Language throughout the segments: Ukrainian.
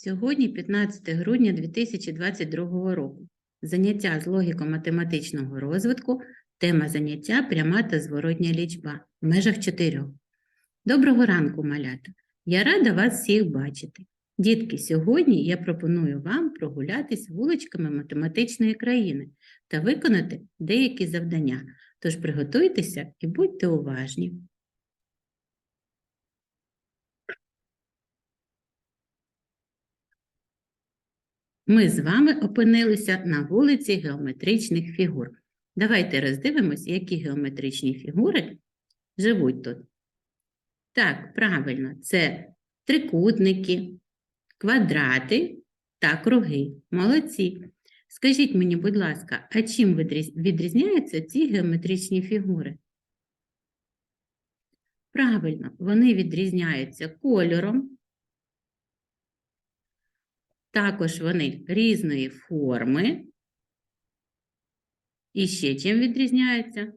Сьогодні 15 грудня 2022 року. Заняття з логіко-математичного розвитку. Тема заняття пряма та зворотня лічба в межах чотирьох. Доброго ранку, малята! Я рада вас всіх бачити. Дітки, сьогодні я пропоную вам прогулятись вуличками математичної країни та виконати деякі завдання. Тож приготуйтеся і будьте уважні. Ми з вами опинилися на вулиці геометричних фігур. Давайте роздивимось, які геометричні фігури живуть тут. Так, правильно, це трикутники, квадрати та круги. Молодці. Скажіть мені, будь ласка, а чим відрізняються ці геометричні фігури? Правильно, вони відрізняються кольором, також вони різної форми. І ще чим відрізняються?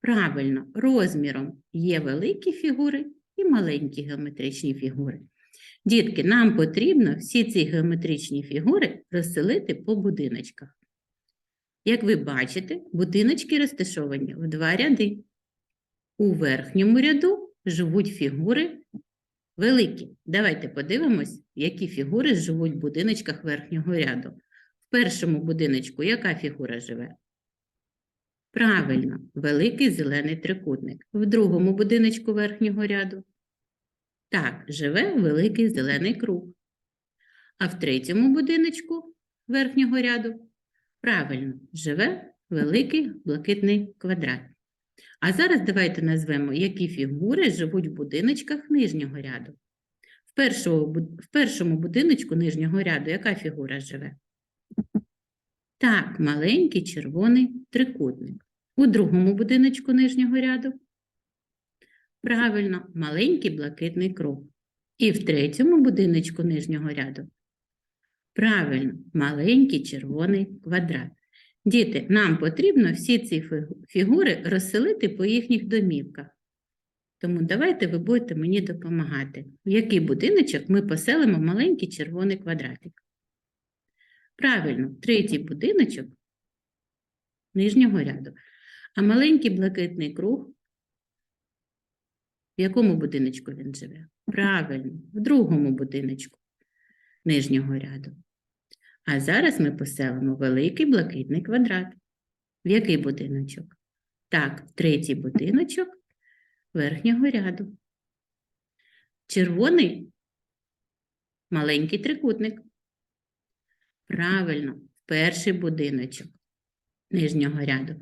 Правильно, розміром є великі фігури і маленькі геометричні фігури. Дітки, нам потрібно всі ці геометричні фігури розселити по будиночках. Як ви бачите, будиночки розташовані в два ряди. У верхньому ряду живуть фігури великі. Давайте подивимось, які фігури живуть в будиночках верхнього ряду. В першому будиночку яка фігура живе? Правильно, великий зелений трикутник. В другому будиночку верхнього ряду. Так, живе великий зелений круг. А в третьому будиночку верхнього ряду. Правильно, живе великий блакитний квадрат. А зараз давайте назвемо, які фігури живуть в будиночках нижнього ряду. В першому, в першому будиночку нижнього ряду яка фігура живе? Так, маленький червоний трикутник. У другому будиночку нижнього ряду? Правильно, маленький блакитний круг. І в третьому будиночку нижнього ряду? Правильно, маленький червоний квадрат. Діти, нам потрібно всі ці фігури розселити по їхніх домівках. Тому давайте ви будете мені допомагати. В який будиночок ми поселимо маленький червоний квадратик? Правильно, третій будиночок нижнього ряду. А маленький блакитний круг, в якому будиночку він живе? Правильно, в другому будиночку нижнього ряду. А зараз ми поселимо великий блакитний квадрат. В який будиночок? Так, в третій будиночок верхнього ряду. Червоний маленький трикутник. Правильно, перший будиночок нижнього ряду.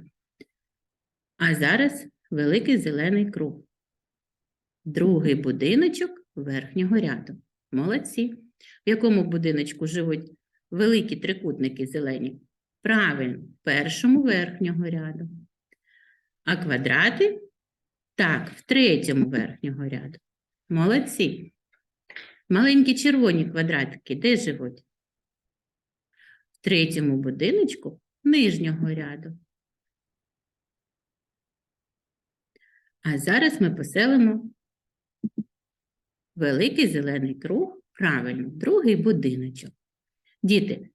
А зараз великий зелений круг. Другий будиночок верхнього ряду. Молодці. В якому будиночку живуть великі трикутники зелені? Правильно, першому верхнього ряду. А квадрати? Так, в третьому верхнього ряду. Молодці. Маленькі червоні квадратики де живуть? В третьому будиночку нижнього ряду. А зараз ми поселимо великий зелений круг, правильно, другий будиночок. Діти,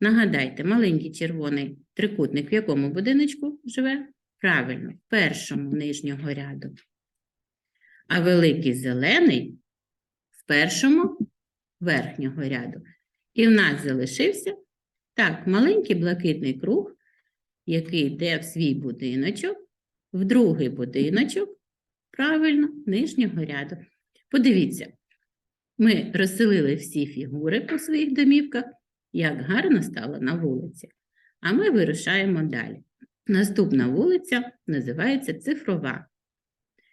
нагадайте, маленький червоний трикутник в якому будиночку живе? Правильно, в першому нижнього ряду. А великий зелений в першому верхнього ряду. І в нас залишився так, маленький блакитний круг, який йде в свій будиночок, в другий будиночок, правильно, нижнього ряду. Подивіться, ми розселили всі фігури по своїх домівках, як гарно стало на вулиці. А ми вирушаємо далі. Наступна вулиця називається цифрова.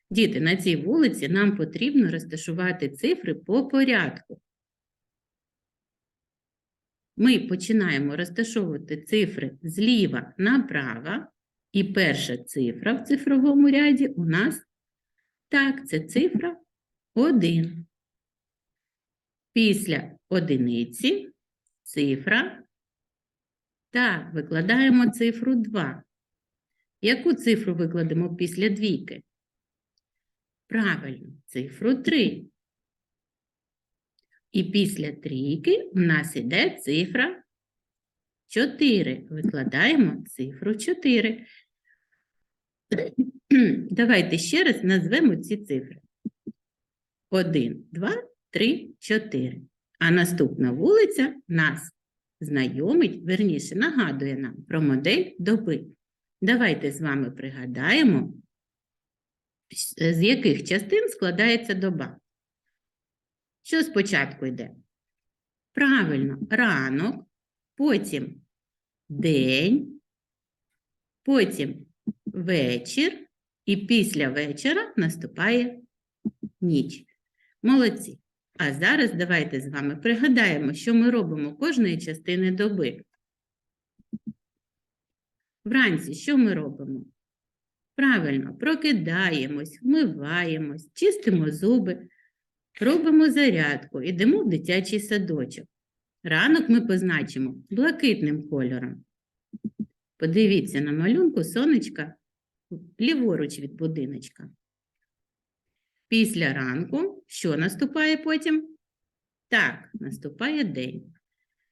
Діти, на цій вулиці нам потрібно розташувати цифри по порядку. Ми починаємо розташовувати цифри зліва направо, і перша цифра в цифровому ряді у нас так, це цифра 1. Після одиниці цифра. Так, викладаємо цифру 2. Яку цифру викладемо після двійки? Правильно, цифру 3. І після трійки у нас іде цифра 4. Викладаємо цифру 4. Давайте ще раз назвемо ці цифри. 1, 2, 3, 4. А наступна вулиця нас знайомить, верніше нагадує нам про модель доби. Давайте з вами пригадаємо, з яких частин складається доба. Що спочатку йде? Правильно, ранок, потім день, потім вечір, і після вечора наступає ніч. Молодці. А зараз давайте з вами пригадаємо, що ми робимо кожної частини доби. Вранці що ми робимо? Правильно, прокидаємось, вмиваємось, чистимо зуби, робимо зарядку, йдемо в дитячий садочок. Ранок ми позначимо блакитним кольором. Подивіться на малюнку сонечка ліворуч від будиночка. Після ранку що наступає потім? Так, наступає день.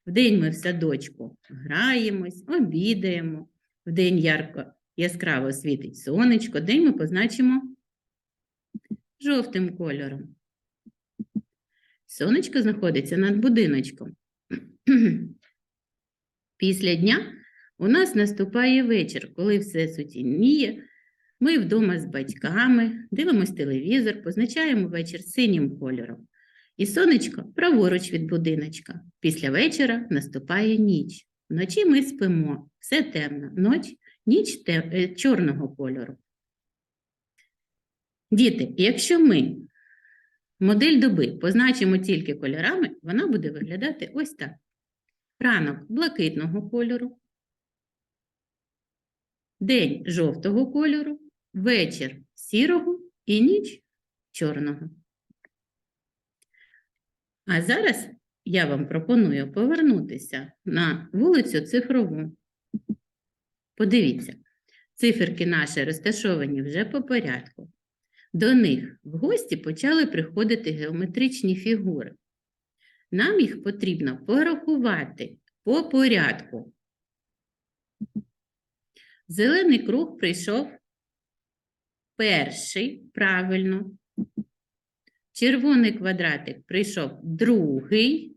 Вдень ми в садочку граємось, обідаємо. Вдень ярко яскраво світить сонечко, день ми позначимо жовтим кольором. Сонечко знаходиться над будиночком. Після дня у нас наступає вечір, коли все сутініє. Ми вдома з батьками, дивимось телевізор, позначаємо вечір синім кольором. І сонечко праворуч від будиночка. Після вечора наступає ніч. Вночі ми спимо, все темно, ноч, ніч те, е, чорного кольору. Діти, якщо ми модель доби позначимо тільки кольорами, вона буде виглядати ось так. Ранок блакитного кольору, день жовтого кольору, вечір сірого і ніч чорного. А зараз я вам пропоную повернутися на вулицю цифрову. Подивіться, циферки наші розташовані вже по порядку. До них в гості почали приходити геометричні фігури. Нам їх потрібно порахувати по порядку. Зелений круг прийшов перший, правильно. Червоний квадратик прийшов другий.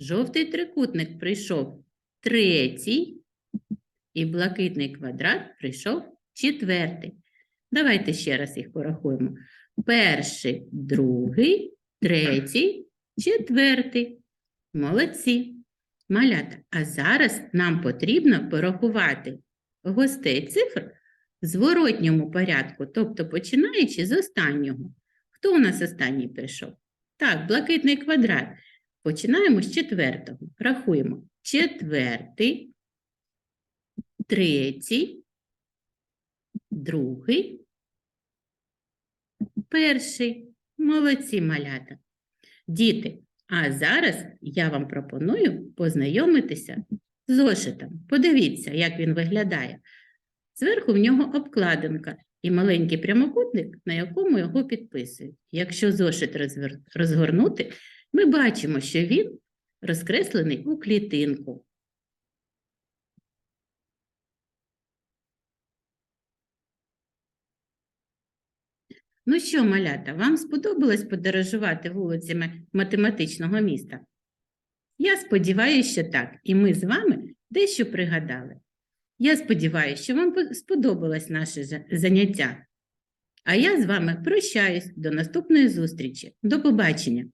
Жовтий трикутник прийшов третій. І блакитний квадрат прийшов четвертий. Давайте ще раз їх порахуємо. Перший, другий, третій, четвертий. Молодці. Малята. А зараз нам потрібно порахувати гостей цифр зворотньому порядку, тобто починаючи з останнього. Хто у нас останній прийшов? Так, блакитний квадрат. Починаємо з четвертого. Рахуємо. Четвертий, третій, другий, перший. Молодці малята. Діти, а зараз я вам пропоную познайомитися з зошитом. Подивіться, як він виглядає. Зверху в нього обкладинка і маленький прямокутник, на якому його підписують. Якщо зошит розгорнути, ми бачимо, що він розкреслений у клітинку. Ну що, малята, вам сподобалось подорожувати вулицями математичного міста? Я сподіваюся, що так, і ми з вами дещо пригадали. Я сподіваюся, що вам сподобалось наше заняття. А я з вами прощаюсь до наступної зустрічі. До побачення!